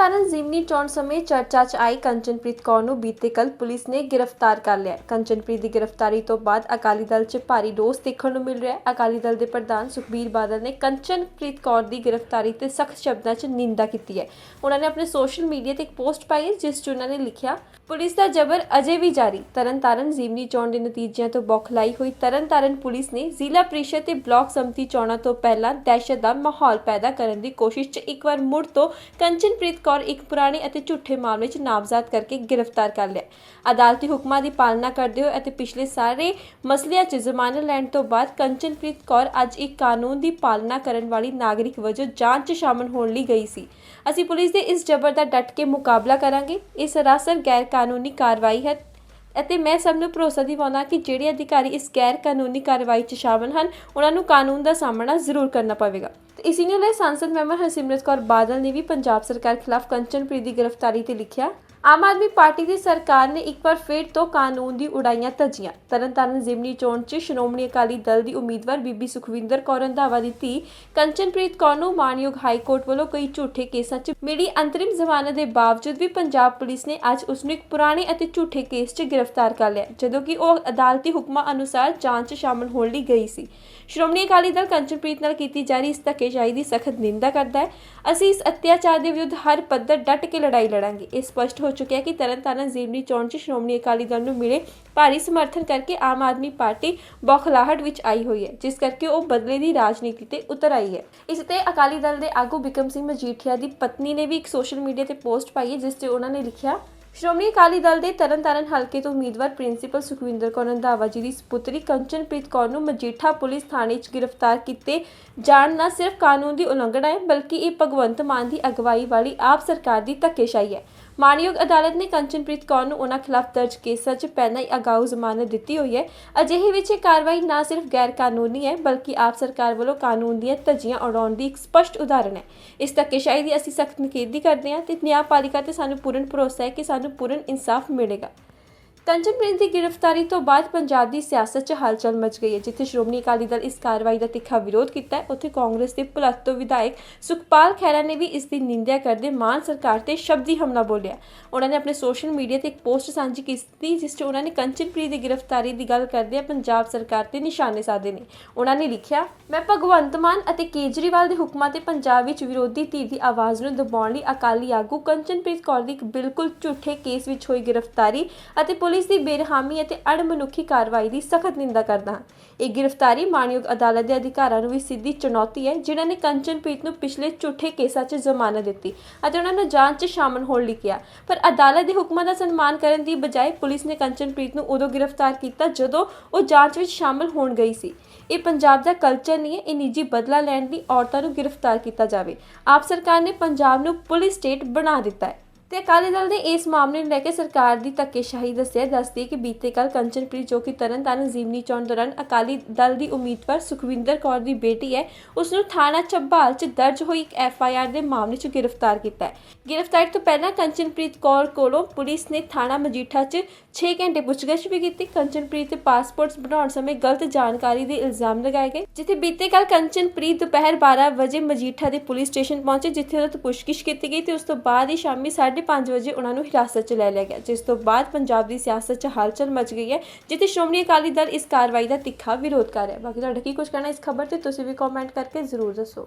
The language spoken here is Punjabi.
ਤਰਨਤਾਰਨ ਜ਼ਿਮਨੀ ਚੋਣ ਸਮੇਂ ਚਰਚਾ 'ਚ ਆਈ ਕੰਚਨਪ੍ਰੀਤ ਕੌਰ ਨੂੰ ਬੀਤੇ ਕੱਲ ਪੁਲਿਸ ਨੇ ਗ੍ਰਿਫਤਾਰ ਕਰ ਲਿਆ। ਕੰਚਨਪ੍ਰੀਤ ਦੀ ਗ੍ਰਿਫਤਾਰੀ ਤੋਂ ਬਾਅਦ ਅਕਾਲੀ ਦਲ 'ਚ ਭਾਰੀ ਰੋਸ ਦੇਖਣ ਨੂੰ ਮਿਲ ਰਿਹਾ ਹੈ। ਅਕਾਲੀ ਦਲ ਦੇ ਪ੍ਰਧਾਨ ਸੁਖਬੀਰ ਬਾਦਲ ਨੇ ਕੰਚਨਪ੍ਰੀਤ ਕੌਰ ਦੀ ਗ੍ਰਿਫਤਾਰੀ ਤੇ ਸਖਤ ਸ਼ਬਦਾਂ 'ਚ ਨਿੰਦਾ ਕੀਤੀ ਹੈ। ਉਹਨਾਂ ਨੇ ਆਪਣੇ ਸੋਸ਼ਲ ਮੀਡੀਆ ਤੇ ਇੱਕ ਪੋਸਟ ਪਾਈ ਹੈ, ਜਿਸ 'ਚ ਉਹਨਾਂ ਨੇ ਲਿਖਿਆ, ਪੁਲਿਸ ਦਾ ਜ਼ਬਰ ਅਜੇ ਵੀ ਜਾਰੀ। ਤਰਨਤਾਰਨ ਜ਼ਿਮਨੀ ਚੋਣ ਦੇ ਨਤੀਜਿਆਂ ਤੋਂ ਬੌਖਲਾਈ ਹੋਈ ਤਰਨਤਾਰਨ ਪੁਲਿਸ ਨੇ ਜ਼ਿਲ੍ਹਾ ਪ੍ਰੀਸ਼ਦ ਤੇ ਬਲਾਕ ਸਮਿਤੀ ਚੋਣਾਂ ਤੋਂ ਪਹਿਲਾਂ ਦਹਿਸ਼ਤ ਦਾ ਮਾਹੌਲ ਪੈਦਾ ਕਰਨ ਦੀ ਕੋਸ਼ਿਸ਼ 'ਚ ਇੱਕ ਵਾਰ ਮੁੜ ਤੋਂ ਕੰਚਨਪ੍ਰੀਤ ਕੌਰ ਇੱਕ ਪੁਰਾਣੇ ਅਤੇ ਝੂਠੇ ਮਾਮਲੇ 'ਚ ਨਾਮਜ਼ਦ ਕਰਕੇ ਗ੍ਰਿਫਤਾਰ ਕਰ ਲਿਆ। ਅਦਾਲਤੀ ਹੁਕਮਾਂ ਦੀ ਪਾਲਣਾ ਕਰਦੇ ਹੋਏ ਅਤੇ ਪਿਛਲੇ ਸਾਰੇ ਮਸਲਿਆਂ 'ਚ ਜ਼ਮਾਨਤ ਲੈਣ ਤੋਂ ਬਾਅਦ ਕੰਚਨਪ੍ਰੀਤ ਕੌਰ ਅੱਜ ਇੱਕ ਕਾਨੂੰਨ ਦੀ ਪਾਲਣਾ ਕਰਨ ਵਾਲੀ ਨਾਗਰਿਕ ਵਜੋਂ ਜਾਂਚ 'ਚ ਸ਼ਾਮਲ ਹੋਣ ਲਈ ਗਈ ਸੀ। ਅਸੀਂ ਪੁਲਿਸ ਦੇ ਇਸ ਜ਼ਬਰ ਦਾ ਡਟ ਕੇ ਮੁਕਾਬਲਾ ਕਰਾਂਗੇ। ਇਹ ਸਰਾਸਰ ਗੈਰ ਕਾਨੂੰਨੀ ਕਾਰਵਾਈ ਹੈ ਅਤੇ ਮੈਂ ਸਭ ਨੂੰ ਭਰੋਸਾ ਦਿਵਾਉਂਦਾ ਕਿ ਜਿਹੜੇ ਅਧਿਕਾਰੀ ਇਸ ਗੈਰ ਕਾਨੂੰਨੀ ਕਾਰਵਾਈ 'ਚ ਸ਼ਾਮਲ ਹਨ, ਉਹਨਾਂ ਨੂੰ ਕਾਨੂੰਨ ਦਾ ਸਾਹਮਣਾ ਜ਼ਰੂਰ ਕਰਨਾ ਪਵੇਗਾ। ਤੇ ਇਸੇ ਨੂੰ ਲੈ ਸੰਸਦ ਮੈਂਬਰ ਹਰਸਿਮਰਤ ਕੌਰ ਬਾਦਲ ਨੇ ਵੀ ਪੰਜਾਬ ਸਰਕਾਰ ਖਿਲਾਫ ਕੰਚਨਪ੍ਰੀਤ ਦੀ ਗ੍ਰਿਫਤਾਰੀ ਤੇ ਲਿਖਿਆ। ਆਮ ਆਦਮੀ ਪਾਰਟੀ ਦੀ ਸਰਕਾਰ ਨੇ ਇੱਕ ਵਾਰ ਫਿਰ ਤੋਂ ਕਾਨੂੰਨ ਦੀ ਉਡਾਈਆਂ ਧੱਜੀਆਂ। ਤਰਨਤਾਰਨ ਜ਼ਿਮਨੀ ਚੋਣ 'ਚ ਸ਼੍ਰੋਮਣੀ ਅਕਾਲੀ ਦਲ ਦੀ ਉਮੀਦਵਾਰ ਬੀਬੀ ਸੁਖਵਿੰਦਰ ਕੌਰ ਰੰਧਾਵਾ ਦੀ ਧੀ ਕੰਚਨਪ੍ਰੀਤ ਕੌਰ ਨੂੰ ਮਾਨਯੋਗ ਹਾਈ ਕੋਰਟ ਵੱਲੋਂ ਕਈ ਝੂਠੇ ਕੇਸਾਂ 'ਚ ਮਿਲੀ ਅੰਤਰਿਮ ਜ਼ਮਾਨਤ ਦੇ ਬਾਵਜੂਦ ਵੀ ਪੰਜਾਬ ਪੁਲਿਸ ਨੇ ਅੱਜ ਉਸ ਨੂੰ ਇੱਕ ਪੁਰਾਣੇ ਅਤੇ ਝੂਠੇ ਕੇਸ 'ਚ ਗ੍ਰਿਫਤਾਰ ਕਰ ਲਿਆ, ਜਦੋਂ ਕਿ ਉਹ ਅਦਾਲਤੀ ਹੁਕਮਾਂ ਅਨੁਸਾਰ ਜਾਂਚ 'ਚ ਸ਼ਾਮਲ ਹੋਣ ਲਈ ਗਈ ਸੀ। ਸ਼੍ਰੋਮਣੀ ਅਕਾਲੀ ਦਲ ਕੰਚਨਪ੍ਰੀਤ ਨਾਲ ਕੀਤੀ ਜਾ ਰਹੀ ਇਸ ਧੱਕੇਸ਼ਾਹੀ ਦੀ ਸਖਤ ਨਿੰਦਾ ਕਰਦਾ ਹੈ, ਅਸੀਂ ਇਸ ਅਤਿਆਚਾਰ ਦੇ ਵਿਰੁੱਧ ਹਰ ਪੱਧਰ ਡਟ ਕੇ ਲੜਾਈ ਲੜਾਂਗੇ। ਇਹ ਸਪਸ਼ਟ ਹੋ ਚੁੱਕਿਆ ਕਿ ਤਰਨਤਾਰਨ ਜ਼ਿਮਨੀ ਚੋਣ 'ਚ ਸ਼੍ਰੋਮਣੀ ਅਕਾਲੀ ਦਲ ਨੂੰ ਮਿਲੇ ਭਾਰੀ ਸਮਰਥਨ ਕਰਕੇ ਆਮ ਆਦਮੀ ਪਾਰਟੀ ਬੌਖਲਾਹਟ ਵਿੱਚ ਆਈ ਹੋਈ ਹੈ, ਜਿਸ ਕਰਕੇ ਉਹ ਬਦਲੇ ਦੀ ਰਾਜਨੀਤੀ ਤੇ ਉਤਰ ਆਈ ਹੈ। ਇਸ ਤੇ ਅਕਾਲੀ ਦਲ ਦੇ ਆਗੂ ਬਿਕਮ ਸਿੰਘ ਮਜੀਠੀਆ ਦੀ ਪਤਨੀ ਨੇ ਵੀ ਇੱਕ ਸੋਸ਼ਲ ਮੀਡੀਆ ਤੇ ਪੋਸਟ ਪਾਈ ਹੈ, ਜਿਸ ਤੇ ਉਹਨਾਂ ਨੇ ਲਿਖਿਆ, ਸ਼੍ਰੋਮਣੀ ਅਕਾਲੀ ਦਲ ਦੇ ਤਰਨਤਾਰਨ ਹਲਕੇ ਤੋਂ ਉਮੀਦਵਾਰ ਪ੍ਰਿੰਸੀਪਲ ਸੁਖਵਿੰਦਰ ਕੌਰ ਰੰਧਾਵਾ ਜੀ ਦੀ ਸੁਪੁੱਤਰੀ ਕੰਚਨਪ੍ਰੀਤ ਕੌਰ ਨੂੰ ਮਜੀਠਾ ਪੁਲਿਸ ਥਾਣੇ 'ਚ ਗ੍ਰਿਫਤਾਰ ਕੀਤੇ ਜਾਣ ਨਾ ਸਿਰਫ ਕਾਨੂੰਨ ਦੀ ਉਲੰਘਣਾ ਹੈ, ਬਲਕਿ ਇਹ ਭਗਵੰਤ ਮਾਨ ਦੀ ਅਗਵਾਈ ਵਾਲੀ ਆਪ ਸਰਕਾਰ ਦੀ ਧੱਕੇਸ਼ਾਹੀ ਹੈ। ਮਾਨਯੋਗ ਅਦਾਲਤ ਨੇ ਕੰਚਨਪ੍ਰੀਤ ਕੌਰ ਨੂੰ ਉਹਨਾਂ ਖਿਲਾਫ ਦਰਜ ਕੇਸਾਂ 'ਚ ਪਹਿਲਾਂ ਹੀ ਅਗਾਊ ਜ਼ਮਾਨਤ ਦਿੱਤੀ ਹੋਈ ਹੈ। ਅਜਿਹੇ ਵਿੱਚ ਇਹ ਕਾਰਵਾਈ ਨਾ ਸਿਰਫ ਗੈਰ ਕਾਨੂੰਨੀ ਹੈ, ਬਲਕਿ ਆਪ ਸਰਕਾਰ ਵੱਲੋਂ ਕਾਨੂੰਨ ਦੀਆਂ ਧੱਜੀਆਂ ਉਡਾਉਣ ਦੀ ਇੱਕ ਸਪਸ਼ਟ ਉਦਾਹਰਣ ਹੈ। ਇਸ ਧੱਕੇਸ਼ਾਹੀ ਦੀ ਅਸੀਂ ਸਖਤ ਨਿਖੇਧੀ ਕਰਦੇ ਹਾਂ ਤੇ ਨਿਆਂਪਾਲਿਕਾ ਤੇ ਸਾਨੂੰ ਪੂਰਨ ਭਰੋਸਾ ਹੈ ਕਿ ਸਾਨੂੰ ਪੂਰਨ ਇਨਸਾਫ ਮਿਲੇਗਾ। ਕੰਚਨਪ੍ਰੀਤ ਦੀ ਗ੍ਰਿਫਤਾਰੀ ਤੋਂ ਬਾਅਦ ਪੰਜਾਬ ਦੀ ਸਿਆਸਤ 'ਚ ਹਲਚਲ ਮਚ ਗਈ ਹੈ, ਜਿੱਥੇ ਸ਼੍ਰੋਮਣੀ ਅਕਾਲੀ ਦਲ ਇਸ ਕਾਰਵਾਈ ਦਾ ਤਿੱਖਾ ਵਿਰੋਧ ਕੀਤਾ ਹੈ। ਉੱਥੇ ਕਾਂਗਰਸ ਦੇ ਭੁਲੱਥ ਵਿਧਾਇਕ ਸੁਖਪਾਲ ਖਹਿਰਾ ਨੇ ਵੀ ਇਸ ਦੀ ਨਿੰਦਿਆ ਕਰਦੇ ਮਾਨ ਸਰਕਾਰ ਤੇ ਸ਼ਬਦੀ ਹਮਲਾ ਬੋਲਿਆ ਉਹਨਾਂ ਨੇ ਆਪਣੇ ਸੋਸ਼ਲ ਮੀਡੀਆ ਤੇ ਇੱਕ ਪੋਸਟ ਸਾਂਝੀ ਕੀਤੀ, ਜਿਸ 'ਚ ਉਹਨਾਂ ਨੇ ਕੰਚਨਪ੍ਰੀਤ ਦੀ ਗ੍ਰਿਫਤਾਰੀ ਦੀ ਗੱਲ ਕਰਦੇ ਪੰਜਾਬ ਸਰਕਾਰ ਤੇ ਨਿਸ਼ਾਨੇ ਸਾਧੇ ਨੇ। ਉਹਨਾਂ ਨੇ ਲਿਖਿਆ, ਮੈਂ ਭਗਵੰਤ ਮਾਨ ਅਤੇ ਕੇਜਰੀਵਾਲ ਦੇ ਹੁਕਮਾਂ ਤੇ ਪੰਜਾਬ ਵਿੱਚ ਵਿਰੋਧੀ ਧਿਰ ਦੀ ਆਵਾਜ਼ ਨੂੰ ਦਬਾਉਣ ਲਈ ਅਕਾਲੀ ਆਗੂ ਕੰਚਨਪ੍ਰੀਤ ਕੌਰ ਦੀ ਇੱਕ ਬਿਲਕੁਲ ਝੂਠੇ ਕੇਸ ਵਿੱਚ ਹੋਈ ਗ੍ਰਿਫਤਾਰੀ ਅਤੇ ਪੁਲਿਸ ਦੀ ਬੇਰਹਿਮੀ ਅਤੇ ਅਣਮਨੁੱਖੀ ਕਾਰਵਾਈ ਦੀ ਸਖਤ ਨਿੰਦਾ ਕਰਦਾ ਹਾਂ। ਇਹ ਗ੍ਰਿਫਤਾਰੀ ਮਾਨਯੋਗ ਅਦਾਲਤ ਦੇ ਅਧਿਕਾਰਾਂ ਨੂੰ ਵੀ ਸਿੱਧੀ ਚੁਣੌਤੀ ਹੈ, ਜਿਨ੍ਹਾਂ ਨੇ ਕੰਚਨਪ੍ਰੀਤ ਨੂੰ ਪਿਛਲੇ ਝੂਠੇ ਕੇਸਾਂ 'ਚ ਜ਼ਮਾਨਤ ਦਿੱਤੀ ਅਤੇ ਉਹਨਾਂ ਨੂੰ ਜਾਂਚ 'ਚ ਸ਼ਾਮਲ ਹੋਣ ਲਈ ਕਿਹਾ। ਪਰ ਅਦਾਲਤ ਦੇ ਹੁਕਮਾਂ ਦਾ ਸਨਮਾਨ ਕਰਨ ਦੀ ਬਜਾਏ ਪੁਲਿਸ ਨੇ ਕੰਚਨਪ੍ਰੀਤ ਨੂੰ ਉਦੋਂ ਗ੍ਰਿਫਤਾਰ ਕੀਤਾ ਜਦੋਂ ਉਹ ਜਾਂਚ ਵਿੱਚ ਸ਼ਾਮਲ ਹੋਣ ਗਈ ਸੀ। ਇਹ ਪੰਜਾਬ ਦਾ ਕਲਚਰ ਨਹੀਂ ਹੈ, ਇਹ ਨਿੱਜੀ ਬਦਲਾ ਲੈਣ ਲਈ ਔਰਤਾਂ ਨੂੰ ਗ੍ਰਿਫਤਾਰ ਕੀਤਾ ਜਾਵੇ। ਆਪ ਸਰਕਾਰ ਨੇ ਪੰਜਾਬ ਨੂੰ ਪੁਲਿਸ ਸਟੇਟ ਬਣਾ ਦਿੱਤਾ ਹੈ। ਤੇ ਅਕਾਲੀ ਦਲ ਨੇ ਇਸ ਮਾਮਲੇ ਨੂੰ ਲੈ ਕੇ ਸਰਕਾਰ ਦੀ ਧੱਕੇਸ਼ਾਹੀ ਦੱਸਿਆ, ਦੱਸਦੀ ਕਿ ਬੀਤੇ ਕੱਲ ਕੰਚਨਪ੍ਰੀਤ ਜੋ ਕਿ ਤਰਨਤਾਰਨ ਜ਼ਿਮਨੀ ਚੋਣ ਦੌਰਾਨ ਅਕਾਲੀ ਦਲ ਦੀ ਉਮੀਦਵਾਰ ਸੁਖਵਿੰਦਰ ਕੌਰ ਦੀ ਬੇਟੀ ਹੈ ਉਸ ਨੂੰ ਥਾਣਾ ਚੱਬਾਲ 'ਚ ਦਰਜ ਹੋਈ ਇੱਕ ਐਫ ਆਈ ਆਰ ਦੇ ਮਾਮਲੇ 'ਚ ਗ੍ਰਿਫਤਾਰ ਕੀਤਾ ਹੈ। ਗ੍ਰਿਫਤਾਰੀ ਤੋਂ ਪਹਿਲਾਂ ਕੰਚਨਪ੍ਰੀਤ ਕੌਰ ਕੋਲੋਂ ਪੁਲਿਸ ਨੇ ਥਾਣਾ ਮਜੀਠਾ 'ਚ 6 ਘੰਟੇ ਪੁੱਛਗਿੱਛ ਵੀ ਕੀਤੀ। ਕੰਚਨਪ੍ਰੀਤ ਦੇ ਪਾਸਪੋਰਟਸ ਬਣਾਉਣ ਸਮੇਂ ਗਲਤ ਜਾਣਕਾਰੀ ਦੇ ਇਲਜ਼ਾਮ ਲਗਾਏ ਗਏ। ਜਿੱਥੇ ਬੀਤੇ ਕੱਲ ਕੰਚਨਪ੍ਰੀਤ ਦੁਪਹਿਰ 12 ਵਜੇ ਮਜੀਠਾ ਦੇ ਪੁਲਿਸ ਸਟੇਸ਼ਨ ਪਹੁੰਚੇ, ਜਿੱਥੇ ਉਹਨਾਂ ਤੋਂ ਪੁੱਛਗਿੱਛ ਕੀਤੀ ਗਈ ਤੇ ਉਸ ਤੋਂ ਬਾਅਦ ਹੀ ਸ਼ਾਮੀ 5:30 ਵਜੇ ਉਹਨਾਂ ਨੂੰ ਹਿਰਾਸਤ 'ਚ ਲੈ ਲਿਆ ਗਿਆ, ਜਿਸ ਤੋਂ ਬਾਅਦ ਪੰਜਾਬ ਦੀ ਸਿਆਸਤ 'ਚ ਹਲਚਲ ਮਚ ਗਈ ਹੈ, ਜਿੱਥੇ ਸ਼੍ਰੋਮਣੀ ਅਕਾਲੀ ਦਲ ਇਸ ਕਾਰਵਾਈ ਦਾ ਤਿੱਖਾ ਵਿਰੋਧ ਕਰ ਰਿਹਾ ਬਾਕੀ ਤੁਹਾਡਾ ਕੀ ਕੁਝ ਕਹਿਣਾ ਇਸ ਖਬਰ ਤੇ ਤੁਸੀਂ ਵੀ ਕਮੈਂਟ ਕਰਕੇ ਜ਼ਰੂਰ ਦੱਸੋ।